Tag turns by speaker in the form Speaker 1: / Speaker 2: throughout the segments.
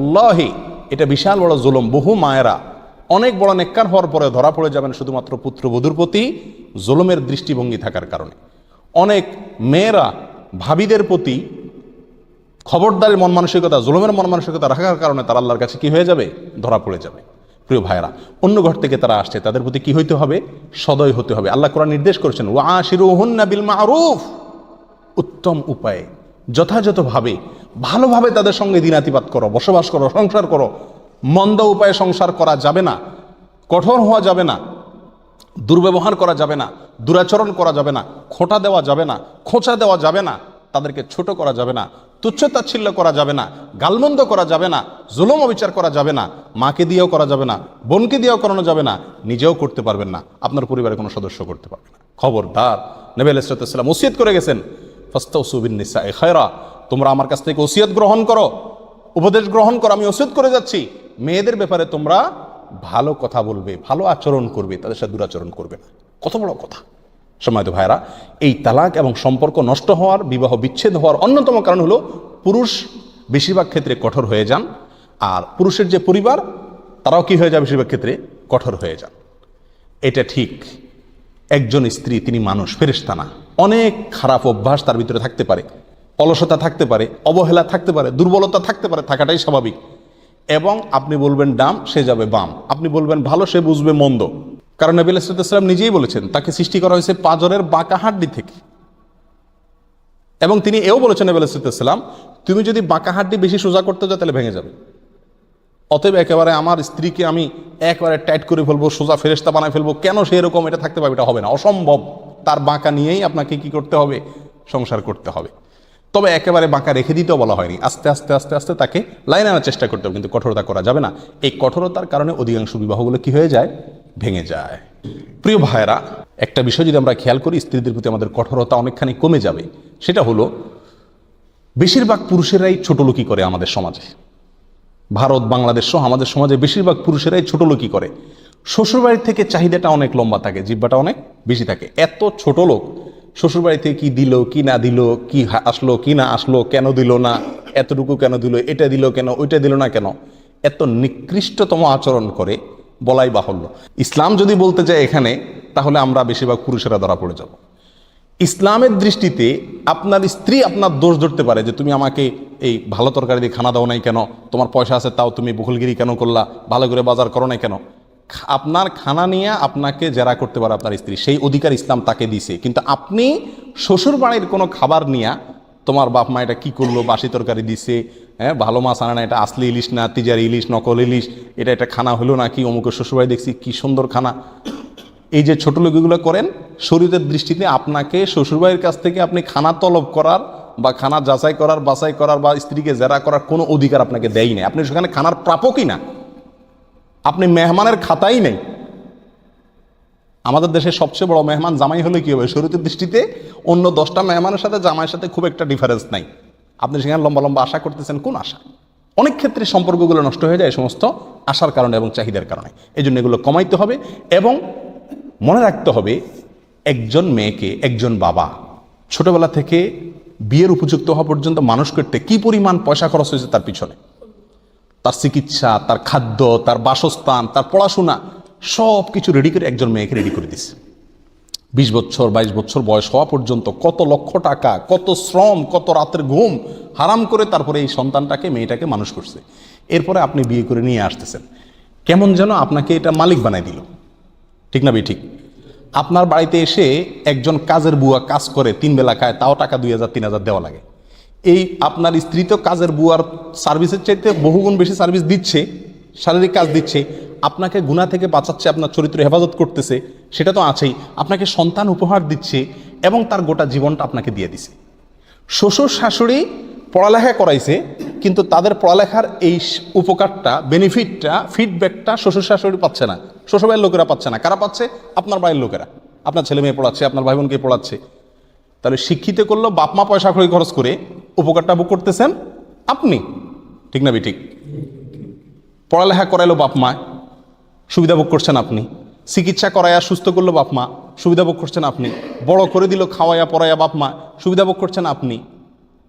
Speaker 1: আল্লাহি এটা বিশাল বড় জুলুম, বহু মায়েরা, অনেক বড় নেককার হওয়ার পরে ধরা পড়ে যাবেন শুধুমাত্র পুত্রবধূর প্রতি জুলুমের দৃষ্টিভঙ্গি থাকার কারণে। অনেক মেয়েরা ভাবিদের প্রতি খবরদারের মন মানসিকতা, জুলুমের মন মানসিকতা রাখার কারণে তারা আল্লাহর কাছে কি হয়ে যাবে? ধরা পড়ে যাবে। প্রিয় ভাইরা অন্য ঘর থেকে তারা আসছে, তাদের প্রতি কি হইতে হবে? সদয় হতে হবে। আল্লাহ কোরআন নির্দেশ করেছেন, ওয়া শিরুহুন্না বিল মারুফ। উত্তম উপায়ে যথাযথভাবে ভালোভাবে তাদের সঙ্গে দিনাতিপাত করো বসবাস করো সংসার করো মন্দ উপায়ে সংসার করা যাবে না কঠোর হওয়া যাবে না দুর্ব্যবহার করা যাবে না দুরাচরণ করা যাবে না খোঁটা দেওয়া যাবে না খোঁচা দেওয়া যাবে না তাদেরকে ছোট করা যাবে না তুচ্ছ তাচ্ছিল্য করা যাবে না গালমন্দ করা যাবে না জুলুম অবিচার করা যাবে না মাকে দিয়েও করা যাবে না বোনকে দিয়েও করানো যাবে না নিজেও করতে পারবেন না আপনার পরিবারের কোনো সদস্য করতে পারবে না খবরদার নবী আলাইসালাম ওসিয়ত করে গেছেন ফাস্তাউসুবিন নিসা এ খায়রা, তোমরা আমার কাছ থেকে ওসিয়ত গ্রহণ করো, উপদেশ গ্রহণ করো, আমি ওসিয়ত করে যাচ্ছি। মেয়েদের ব্যাপারে তোমরা ভালো কথা বলবে, ভালো আচরণ করবে, তাদের সাথে দুরাচরণ করবে না। কত বড় কথা। সময় তো ভাইরা এই তালাক এবং সম্পর্ক নষ্ট হওয়ার, বিবাহ বিচ্ছেদ হওয়ার অন্যতম কারণ হলো পুরুষ বেশিরভাগ ক্ষেত্রে কঠোর হয়ে যান, আর পুরুষের যে পরিবার, তারাও কি হয়ে যায় বেশিরভাগ ক্ষেত্রে কঠোর হয়ে যান। এটা ঠিক। একজন স্ত্রী, তিনি মানুষ, ফেরেশতা না। অনেক খারাপ অভ্যাস তার ভিতরে থাকতে পারে। অলসতা থাকতে পারে, অবহেলা থাকতে পারে, দুর্বলতা থাকতে পারে, থাকাটাই স্বাভাবিক। এবং আপনি বলবেন ডাম, সে যাবে বাম। আপনি বলবেন ভালো, সে বুঝবে মন্দ। কারণ নবী আলাইসালাম নিজেই বলেছেন, তাকে সৃষ্টি করা হয়েছে পাজরের বাঁকা হাড্ডি থেকে। এবং তিনি এও বলেছেন নবী আলাইসালাম তুমি যদি বাঁকা হাড্ডি বেশি সোজা করতে যাও, তাহলে ভেঙে যাবে। অতএব একেবারে আমার স্ত্রীকে আমি একবারে টাইট করে ফেলব, সোজা ফেরেস্তা বানায় ফেলব, কেন সে এরকম? এটা থাকতে পারবে, এটা হবে না, অসম্ভব। তার বাঁকা নিয়েই আপনাকে কি করতে হবে? সংসার করতে হবে। তবে একেবারে বাঁকা রেখে দিতেও বলা হয়নি। আস্তে আস্তে আস্তে আস্তে তাকে লাইন আনার চেষ্টা করতে হবে, কিন্তু কঠোরতা করা যাবে না। এই কঠোরতার কারণে অধিকাংশ বিবাহগুলো কি হয়ে যায়? ভেঙে যায়। প্রিয় ভাইয়েরা, একটা বিষয় যদি আমরা খেয়াল করি, স্ত্রীদের প্রতি আমাদের কঠোরতা অনেকখানি কমে যাবে। সেটা হলো, বেশিরভাগ পুরুষেরাই ছোটলোকি করে আমাদের সমাজে। ভারত, বাংলাদেশ সহ আমাদের সমাজে বেশিরভাগ পুরুষেরাই ছোট লোকই করে। শ্বশুরবাড়ির থেকে চাহিদাটা অনেক লম্বা থাকে জিব্বাটা অনেক বেশি থাকে। এত ছোট লোক, শ্বশুরবাড়ি থেকে কি দিল, কি না দিল, কি আসলো, কি না আসলো, কেন দিল না, এতটুকু কেন দিল, এটা দিল কেন, ওইটা দিল না কেন, এত নিকৃষ্টতম আচরণ করে বলাই বাহুল্য। ইসলাম যদি বলতে চায় এখানে, তাহলে আমরা বেশিরভাগ পুরুষেরা ধরা পড়ে যাব। ইসলামের দৃষ্টিতে আপনার স্ত্রী আপনার দোষ ধরতে পারে যে, তুমি আমাকে এই ভালো তরকারি দিয়ে খানা দাও নাই কেন? তোমার পয়সা আছে, তাও তুমি বকুলগিরি কেন করলা? ভালো করে বাজার করো নাই কেন? আপনার খানা নিয়ে আপনাকে জেরা করতে পারে আপনার স্ত্রী। সেই অধিকার ইসলাম তাকে দিছে কিন্তু আপনি শ্বশুর বাড়ির কোনো খাবার নিয়ে তোমার বাপ মা এটা কী করল? বাসি তরকারি দিছে হ্যাঁ? ভালো মাছ আনে না, এটা আসলি ইলিশ না, তিজার ইলিশ, নকল ইলিশ, এটা একটা খানা হলো নাকি অমুকের শ্বশুরবাড়ি দেখছি কি সুন্দর খানা। এই যে ছোট লোকগুলো করেন, শরীরের দৃষ্টিতে আপনাকে শ্বশুরবাড়ির কাছ থেকে আপনি খানা তলব করার বা খানা যাচাই করার, বাছাই করার বা স্ত্রীকে জেরা করার কোনো অধিকার আপনাকে দেয় নাই। আপনি সেখানে খানার প্রাপকই না। আপনি মেহমানের খাতাই নেই। আমাদের দেশের সবচেয়ে বড় মেহমান জামাই হলে কি হবে? শরীরের দৃষ্টিতে অন্য দশটা মেহমানের সাথে জামাইয়ের সাথে খুব একটা ডিফারেন্স নাই। আপনি সেখানে লম্বা লম্বা আশা করতেছেন, কোন আশা? অনেক ক্ষেত্রে সম্পর্কগুলো নষ্ট হয়ে যায় সমস্ত আশার কারণে এবং চাহিদার কারণে। এই জন্য এগুলো কমাইতে হবে এবং মনে রাখতে হবে, একজন মেয়েকে একজন বাবা ছোটবেলা থেকে বিয়ের উপযুক্ত হওয়া পর্যন্ত মানুষ করতে কি পরিমাণ পয়সা খরচ হয়েছে তার পিছনে? তার চিকিৎসা, তার খাদ্য, তার বাসস্থান, তার পড়াশোনা সব কিছু রেডি করে একজন মেয়েকে রেডি করে দিছে। বিশ বছর, বাইশ বছর বয়স হওয়া পর্যন্ত কত লক্ষ টাকা, কত শ্রম, কত রাতের ঘুম হারাম করে তারপরে এই সন্তানটাকে, মেয়েটাকে মানুষ করছে। এরপরে আপনি বিয়ে করে নিয়ে আসতেছেন। কেমন যেন আপনাকে এটা মালিক বানাই দিল। ঠিক না বে ঠিক। আপনার বাড়িতে এসে একজন কাজের বুয়া কাজ করে, তিন বেলা খায়, তাও টাকা দুই হাজার, তিন হাজার দেওয়া লাগে। এই আপনার স্ত্রী তো কাজের বুয়ার সার্ভিসের চাইতে বহুগুণ বেশি সার্ভিস দিচ্ছে, শারীরিক কাজ দিচ্ছে, আপনাকে গুণা থেকে বাঁচাচ্ছে, আপনার চরিত্র হেফাজত করতেছে, সেটা তো আছেই। আপনাকে সন্তান উপহার দিচ্ছে এবং তার গোটা জীবনটা আপনাকে দিয়ে দিছে। শ্বশুর শাশুড়ি পড়ালেখা করাইছে, কিন্তু তাদের পড়ালেখার এই উপকারটা বেনিফিটটা ফিডব্যাকটা শ্বশুর শাশুড়ি পাচ্ছে না। শ্বশুরবাড়ির লোকেরা পাচ্ছে না। কারা পাচ্ছে? আপনার বাড়ির লোকেরা। আপনার ছেলে মেয়ে পড়াচ্ছে, আপনার ভাই বোনকে পড়াচ্ছে। তাহলে শিক্ষিত করল বাপমা পয়সা খরচ খরচ করে উপকারটা ভোগ করতেছেন আপনি। ঠিক না ঠিক পড়ালেখা করাইলো বাপ মা, সুবিধা ভোগ করছেন আপনি। চিকিৎসা করাইয়া সুস্থ করল বাপমা সুবিধা ভোগ করছেন আপনি। বড় করে দিল, খাওয়াইয়া পড়াইয়া বাপ মা, সুবিধা ভোগ করছেন আপনি।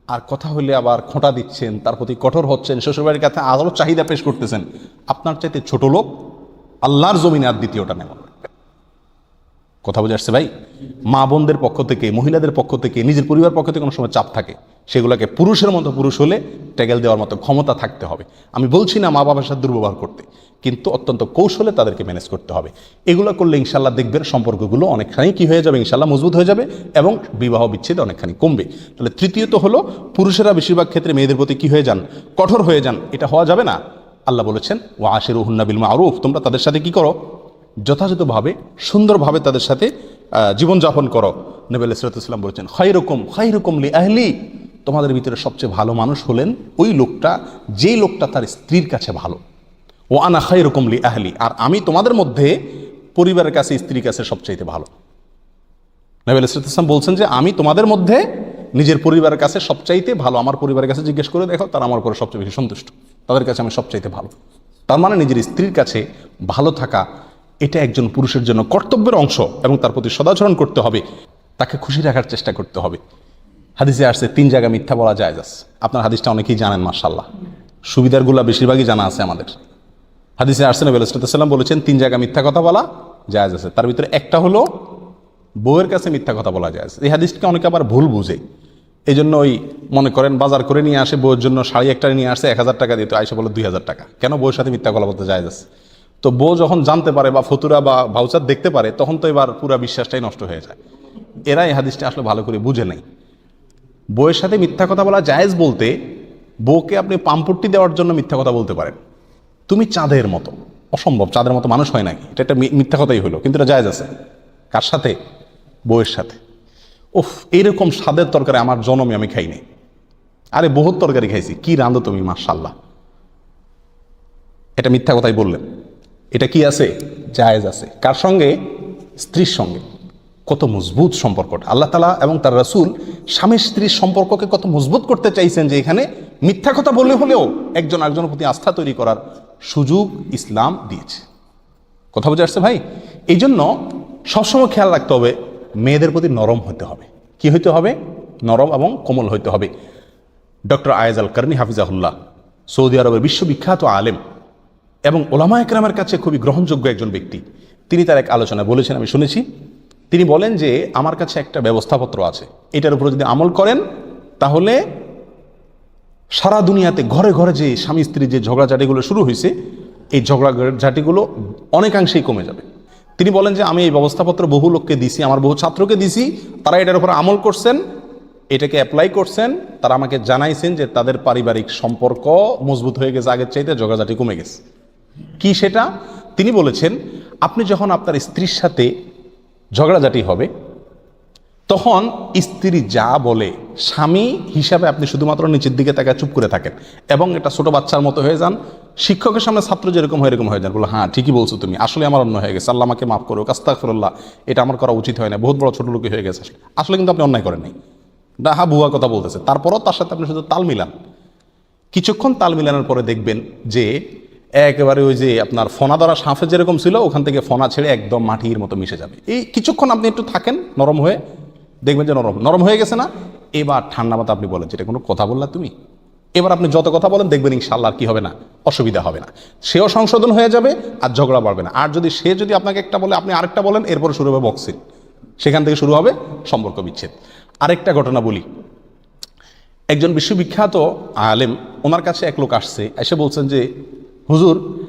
Speaker 1: আর কথা হলে আবার খোঁটা দিচ্ছেন, তার প্রতি কঠোর হচ্ছেন, শ্বশুরবাড়ির কাছে আরও চাহিদা পেশ করতেছেন। আপনার চাইতে ছোট লোক আল্লাহর জমিনে আর দ্বিতীয়টা নেওয়া কথা বুঝে আসছে ভাই? মা বোনদের পক্ষ থেকে, মহিলাদের পক্ষ থেকে, নিজের পরিবার পক্ষ থেকে কোনো সময় চাপ থাকে। সেগুলোকে পুরুষের মতো পুরুষ হলে ট্যাগেল দেওয়ার মতো ক্ষমতা থাকতে হবে। আমি বলছি না মা বাবার সাথে দুর্ব্যবহার করতে, কিন্তু অত্যন্ত কৌশলে তাদেরকে ম্যানেজ করতে হবে। এগুলো করলে ইনশাল্লাহ দেখবেন সম্পর্কগুলো অনেকখানি কি হয়ে যাবে ইনশাল্লাহ মজবুত হয়ে যাবে এবং বিবাহ বিচ্ছেদ অনেকখানি কমবে। তাহলে তৃতীয়ত হলো, পুরুষেরা বেশিরভাগ ক্ষেত্রে মেয়েদের প্রতি কি হয়ে যান? কঠোর হয়ে যান। এটা হওয়া যাবে না। আল্লাহ বলেছেন ও আশির হুন্নাবিল মারুফ তোমরা তাদের সাথে কি করো? যথাযথভাবে, সুন্দরভাবে তাদের সাথে জীবনযাপন করো। নবী ইসলাম বলেছেন খৈরকম খৈরকম লি আহলি তোমাদের ভিতরে সবচেয়ে ভালো মানুষ হলেন ওই লোকটা, যেই লোকটা তার স্ত্রীর কাছে ভালো। ও আনা খৈরকম লি আহলি আর আমি তোমাদের মধ্যে পরিবারের কাছে, স্ত্রীর কাছে সবচাইতে ভালো। নবী ইসলাম বলছেন যে, আমি তোমাদের মধ্যে নিজের পরিবারের কাছে সবচাইতে ভালো, আমার পরিবারের কাছে জিজ্ঞেস করে দেখো, তারা আমার উপরে সবচেয়ে বেশি সন্তুষ্ট। তাদের কাছে আমি সবচাইতে ভালো। তার মানে নিজের স্ত্রীর কাছে ভালো থাকা এটা একজন পুরুষের জন্য কর্তব্যের অংশ এবং তার প্রতি সদাচরণ করতে হবে, তাকে খুশি রাখার চেষ্টা করতে হবে। হাদিসে আসছে, তিন জায়গায় মিথ্যা বলা যায় যাস আপনার হাদিসটা অনেকেই জানেন মার্শাল্লাহ সুবিধারগুলো বেশিরভাগই জানা আছে আমাদের। হাদিসে আসছে, নবী সাল্লাম বলেছেন, তিন জায়গায় মিথ্যা কথা বলা যায় আছে তার ভিতরে একটা হলো বউয়ের কাছে মিথ্যা কথা বলা যায় এই হাদিসকে অনেকে আবার ভুল বুঝে। এই জন্য ওই মনে করেন বাজার করে নিয়ে আসে, বউয়ের জন্য শাড়ি একটা নিয়ে আসে, এক হাজার টাকা দিত আইসা বলে দুই হাজার টাকা। কেন বউয়ের সাথে মিথ্যা কথা বলতে যায় যাচ্ছে? তো বউ যখন জানতে পারে বা ফতুরা বা ভাউচার দেখতে পারে, তখন তো এবার পুরা বিশ্বাসটাই নষ্ট হয়ে যায়। এরা এই হাদিসটা আসলে ভালো করে বুঝে নেই বউয়ের সাথে মিথ্যা কথা বলা জায়েজ বলতে বউকে আপনি পাম্পট্টি দেওয়ার জন্য মিথ্যা কথা বলতে পারেন। তুমি চাঁদের মতো। অসম্ভব, চাঁদের মতো মানুষ হয় নাকি? এটা একটা মিথ্যা কথাই হলো, কিন্তু এটা জায়েজ আছে। কার সাথে? বউয়ের সাথে। উফ, এইরকম স্বাদের তরকারি আমার জনমে আমি খাইনি। আরে, বহুত তরকারি খাইছি। কি রান্ধো তুমি মার্শাল্লাহ এটা মিথ্যা কথাই বললেন। এটা কি আছে? জায়েজ আছে। কার সঙ্গে? স্ত্রীর সঙ্গে। কত মজবুত সম্পর্কটা। আল্লাহ তালা এবং তার রাসূল স্বামী স্ত্রীর সম্পর্ককে কত মজবুত করতে চাইছেন যে এখানে মিথ্যা কথা বললে হলেও একজন আরেকজনের প্রতি আস্থা তৈরি করার সুযোগ ইসলাম দিয়েছে। কথা বুঝে আসছে ভাই? এই জন্য সবসময় খেয়াল রাখতে হবে মেয়েদের প্রতি নরম হতে হবে। কি হইতে হবে? নরম এবং কোমল হইতে হবে। ডক্টর আয়েজ আল কার্নি হাফিজাহুল্লাহ, সৌদি আরবের বিশ্ববিখ্যাত আলেম এবং ওলামা একরামের কাছে খুবই গ্রহণযোগ্য একজন ব্যক্তি। তিনি তার এক আলোচনা বলেছেন, আমি শুনেছি। তিনি বলেন যে, আমার কাছে একটা ব্যবস্থাপত্র আছে। এটার উপরে যদি আমল করেন, তাহলে সারা দুনিয়াতে ঘরে ঘরে যে স্বামী স্ত্রী যে ঝগড়াঝাটিগুলো শুরু হয়েছে এই ঝগড়াঝাটিগুলো অনেকাংশেই কমে যাবে। তিনি বলেন যে, আমি এই ব্যবস্থাপত্র বহু লোককে দিছি, আমার বহু ছাত্রকে দিছি, তারা এটার উপর আমল করছেন, এটাকে অ্যাপ্লাই করছেন, তারা আমাকে জানাইছেন যে তাদের পারিবারিক সম্পর্ক মজবুত হয়ে গেছে, আগের চাইতে ঝগড়াঝাটি কমে গেছে। কি সেটা? তিনি বলেছেন, আপনি যখন আপনার স্ত্রীর সাথে ঝগড়াঝাটি হবে, তখন স্ত্রী যা বলে স্বামী হিসাবে আপনি শুধুমাত্র নিচের দিকে তাকে চুপ করে থাকেন এবং এটা ছোট বাচ্চার মতো হয়ে যান। শিক্ষকের সামনে ছাত্র যেরকম হয় এরকম হয়ে যান। বলে হ্যাঁ ঠিকই বলছো তুমি। আসলে আমার অন্য হয়ে গেছে। আল্লাহ আমাকে মাফ করো কাস্তাকফরুল্লাহ এটা আমার করা উচিত হয় না বহুত বড় ছোট লোকে হয়ে গেছে আসলে। আসলে কিন্তু আপনি অন্যায় করেন নাই। ডাহা ভুয়া কথা বলতেছে। তারপরও তার সাথে আপনি শুধু তাল মিলান। কিছুক্ষণ তাল মিলানোর পরে দেখবেন যে একেবারে ওই যে আপনার ফোনা দ্বারা সাঁফে যেরকম ছিল, ওখান থেকে ফোনা ছেড়ে একদম মাটির মতো মিশে যাবে। এই কিছুক্ষণ আপনি একটু থাকেন, নরম হয়ে দেখবেন যে নরম নরম হয়ে গেছে না? এবার ঠান্ডা মাথা আপনি বলেন যেটা কোনো কথা বললা তুমি? এবার আপনি যত কথা বলেন, দেখবেন ইনশাল্লাহ কি হবে না, অসুবিধা হবে না। সেও সংশোধন হয়ে যাবে আর ঝগড়া বাড়বে না। আর যদি সে যদি আপনাকে একটা বলে, আপনি আরেকটা বলেন, এরপরে শুরু হবে বক্সিং। সেখান থেকে শুরু হবে সম্পর্ক বিচ্ছেদ। আরেকটা ঘটনা বলি। একজন বিশ্ববিখ্যাত আলেম, ওনার কাছে এক লোক আসছে, এসে বলছেন যে, হুজুর